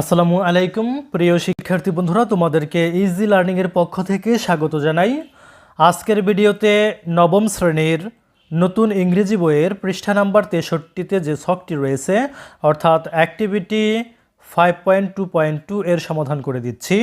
আসসালামু আলাইকুম, প্রিয় শিক্ষার্থী বন্ধুরা, তোমাদেরকে ইজি লার্নিংয়ের পক্ষ থেকে স্বাগত জানাই। আজকের ভিডিওতে নবম শ্রেণির নতুন ইংরেজি বইয়ের পৃষ্ঠা নাম্বার তেষট্টিতে যে ছকটি রয়েছে, অর্থাৎ activity five point two point two এর সমাধান করে দিচ্ছি।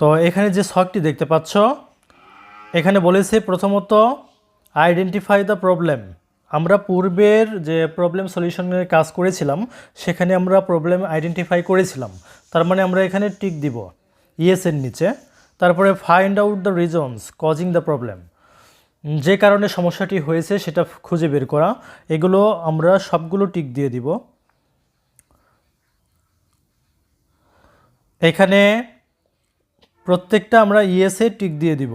তো এখানে যে ছকটি দেখতে পাচ্ছ, এখানে বলেছে প্রথমত আইডেন্টিফাই দ্য প্রবলেম আমরা পূর্বের যে প্রবলেম সলিউশনের কাজ করেছিলাম, সেখানে আমরা প্রবলেম আইডেন্টিফাই করেছিলাম। তার মানে আমরা এখানে টিক দিব ইয়েসের নিচে, তারপরে find out the reasons causing the problem যে কারণে সমস্যাটি হয়েছে, সেটা খুঁজে বের করা, এগুলো আমরা সবগুলো টিক দিয়ে দিব। এখানে প্রত্যেকটা আমরা ইয়েসে টিক দিয়ে দিব।